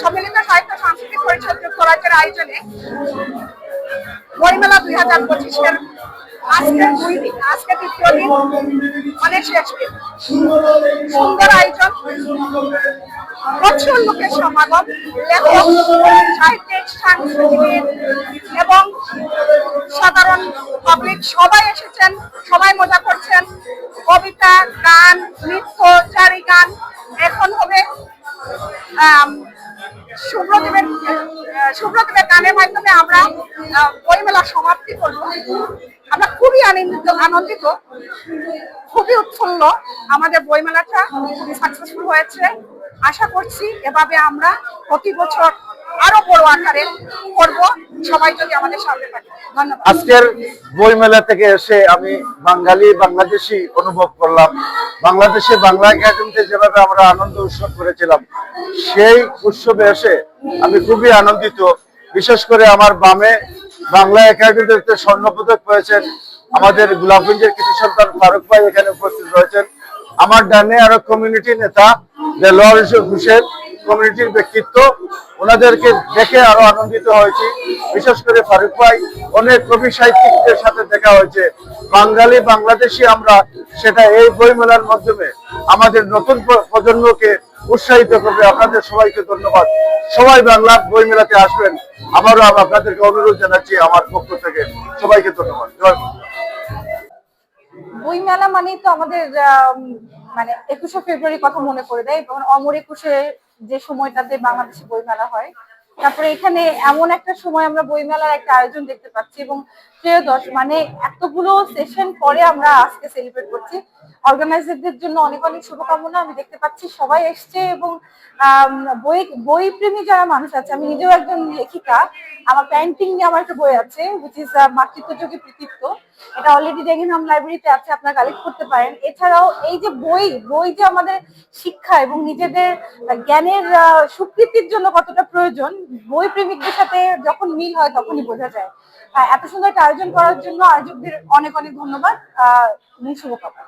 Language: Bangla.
সম্মিলিত সাহিত্য সাংস্কৃতিক পরিষদ যুক্তরাজ্যের আয়োজনে বইমেলা দুই হাজার পঁচিশের আজকের দুই দিন আজকে তৃতীয় দিন অনেক শেষ সুন্দর আয়োজন, প্রচুর লোকের সমাগম, লেখক, সাহিত্যিক সাংস্কৃতিক এবং সাধারণ পাবলিক সবাই এসেছেন, সবাই মজা করছেন। কবিতা গান নৃত্য চারি গান এখন হবে আম, শুভ্রদেবের শুভ্রদেবের গানের মাধ্যমে আমরা আহ, বইমেলার সমাপ্তি করব। আমরা খুবই আনন্দিত আনন্দিত খুবই উৎফুল্ল আমাদের বইমেলাটা সাকসেসফুল হয়েছে। আশা করছি এভাবে আমরা প্রতি বছর আরও বড় আকারে করব। সবাই যদি আমাদের সামনে থাকে আজকের বই মেলা থেকে এসে আমি বাঙালি, বাংলাদেশি অনুভব করলাম। বাংলাদেশে বাংলা একাডেমিতে যেভাবে আমরা আনন্দ উৎসব করেছিলাম, সেই উৎসবে এসে আমি খুবই আনন্দিত। বিশেষ করে আমার বামে বাংলা একাডেমিতে স্বর্ণপদক পেয়েছেন আমাদের গোলাপগঞ্জের কৃষি সন্তান ফারুক ভাই এখানে উপস্থিত রয়েছেন। আমার ডানে আরও কমিউনিটি নেতা দেলোয়ার হোসেন। কমিউনিটির ব্যক্তিত্ব। ওনাদেরকে দেখে আরও আনন্দিত হয়েছি। বিশেষ করে ফারুক ভাই অনেক কবি সাহিত্যিকদের সাথে দেখা হয়েছে। বাঙালি বাংলাদেশি আমরা সেটা এই বই মেলার মাধ্যমে আমাদের নতুন প্রজন্মকে উৎসাহিত করবে। আপনাদের সবাইকে ধন্যবাদ। সবাই বাংলা বই মেলাতে আসবেন। আবারও আপনাদেরকে অনুরোধ জানাচ্ছি আমার পক্ষ থেকে। সবাইকে ধন্যবাদ। জয় বই মেলা মানেই তো আমাদের আম, মানে একুশে ফেব্রুয়ারি কথা মনে করে দেয় অমর একুশে যে সময়টাতে বাংলাদেশে বইমেলা হয়। তারপরে এখানে এমন একটা সময় আমরা বইমেলার একটা আয়োজন দেখতে পাচ্ছি এবং ত্রয়োদশ মানে এতগুলো সেশন পরে আমরা আজকে সেলিব্রেট করছি। অর্গানাইজারদের জন্য অনেক অনেক শুভকামনা। আমি দেখতে পাচ্ছি সবাই এসছে এবং বই বই প্রেমী যারা মানুষ আছে, আমি নিজেও একজন লেখিকা। আমার পেন্টিং নিয়ে আমার একটা বই আছে উইচ ইজ মাতৃত্ব যোগী কৃতিত্ব। এটা অলরেডি ডেগিনহাম লাইব্রেরিতে আছে, আপনারা কালেক্ট করতে পারেন। এছাড়াও এই যে বই বই যে আমাদের শিক্ষা এবং নিজেদের জ্ঞানের স্বীকৃতির জন্য কতটা প্রয়োজন, বই প্রেমিকদের সাথে যখন মিল হয় তখনই বোঝা যায়। এত সুন্দর একটা আয়োজন করার জন্য আয়োজকদের অনেক অনেক ধন্যবাদ। আহ শুভকামনা।